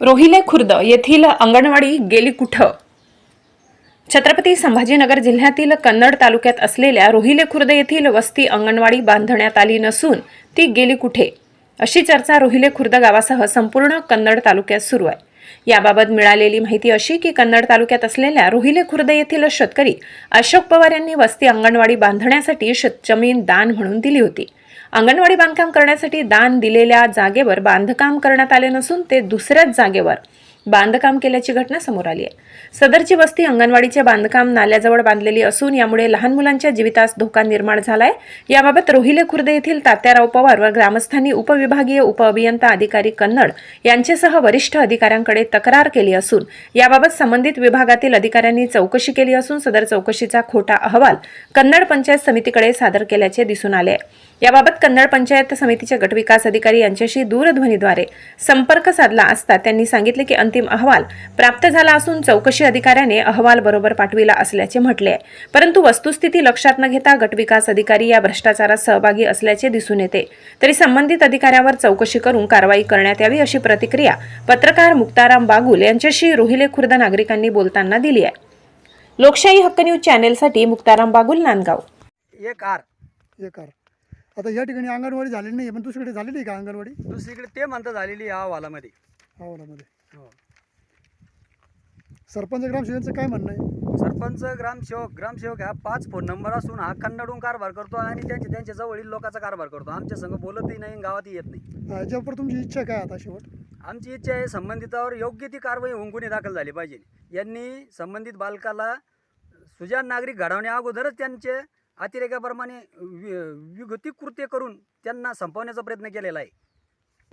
रोहिले खुर्द येथील अंगणवाडी गेली कुठं? छत्रपती संभाजीनगर जिल्ह्यातील कन्नड तालुक्यात असलेल्या रोहिले खुर्द येथील वस्ती अंगणवाडी बांधण्यात आली नसून ती गेली कुठे? अशी चर्चा रोहिले खुर्द गावासह संपूर्ण कन्नड तालुक्यात सुरू आहे. याबाबत मिळालेली माहिती अशी की कन्नड तालुक्यात असलेल्या रोहिले खुर्द येथील शेतकरी अशोक पवार यांनी वस्ती अंगणवाडी बांधण्यासाठी शेतजमीन दान म्हणून दिली होती. अंगणवाडी बांधकाम करण्यासाठी दान दिलेल्या जागेवर बांधकाम करण्यात आले नसून ते दुसऱ्याच जागेवर. बांधकाम केल्याची घटना समोर आली आहे. सदरची वस्ती अंगणवाडीचे बांधकाम नाल्याजवळ बांधलेली असून यामुळे लहान मुलांच्या जीवितास धोका निर्माण झालाय. याबाबत रोहिले खुर्द येथील तात्याराव पवार व ग्रामस्थांनी उपविभागीय उपअभियंता अधिकारी कन्नड यांचेसह वरिष्ठ अधिकाऱ्यांकडे तक्रार केली असून याबाबत संबंधित विभागातील अधिकाऱ्यांनी चौकशी केली असून सदर चौकशीचा खोटा अहवाल कन्नड पंचायत समितीकडे सादर केल्याचे दिसून आले याबाबत कन्नड पंचायत समितीचे गटविकास अधिकारी यांच्याशी दूरध्वनीद्वारे संपर्क साधला असता त्यांनी सांगितले की अंतिम अहवाल प्राप्त झाला असून चौकशी अधिकाऱ्याने अहवाल बरोबर पाठविला असल्याचे म्हटले आहे. परंतु वस्तुस्थिती लक्षात न घेता गटविकास अधिकारी या भ्रष्टाचारात सहभागी असल्याचे दिसून येते. तरी संबंधित अधिकाऱ्यावर चौकशी करून कारवाई करण्यात यावी अशी प्रतिक्रिया पत्रकार मुक्ताराम बागुल यांच्याशी रोहिले खुर्द नागरिकांनी बोलताना दिली आहे. लोकशाही हक्क न्यूज चॅनेलसाठी मुक्ताराम बागुल नांदगाव. एक आर. हे कर आता या ठिकाणी अंगणवाडी झालेली नाही पण दुसरीकडे झालेली आहे का अंगणवाडी? दुसरीकडे ते म्हणतं झालेली या अहवालामध्ये. अहवालामध्ये. हो. सरपंच ग्रामसेवकांचं काय म्हणणं आहे? सरपंच ग्रामसेवक ग्रामसेवक हा पाच फोन नंबर असून हा कन्नडून कारभार करतो आणि त्यांच्या त्यांच्या जवळील लोकांचा कारभार करतो. आमच्या संघ बोलतही नाही गावातही येत नाही. याच्यावर तुमची इच्छा काय आता शेवट? आमची इच्छा आहे संबंधितावर योग्य ती कारवाई होऊन गुन्हे दाखल झाले पाहिजे. यांनी संबंधित बालकाला सुजान नागरिक घडवण्या अगोदरच त्यांचे अतिरेकाप्रमाणे वि- विगती कृत्य करून त्यांना संपवण्याचा प्रयत्न केलेला आहे.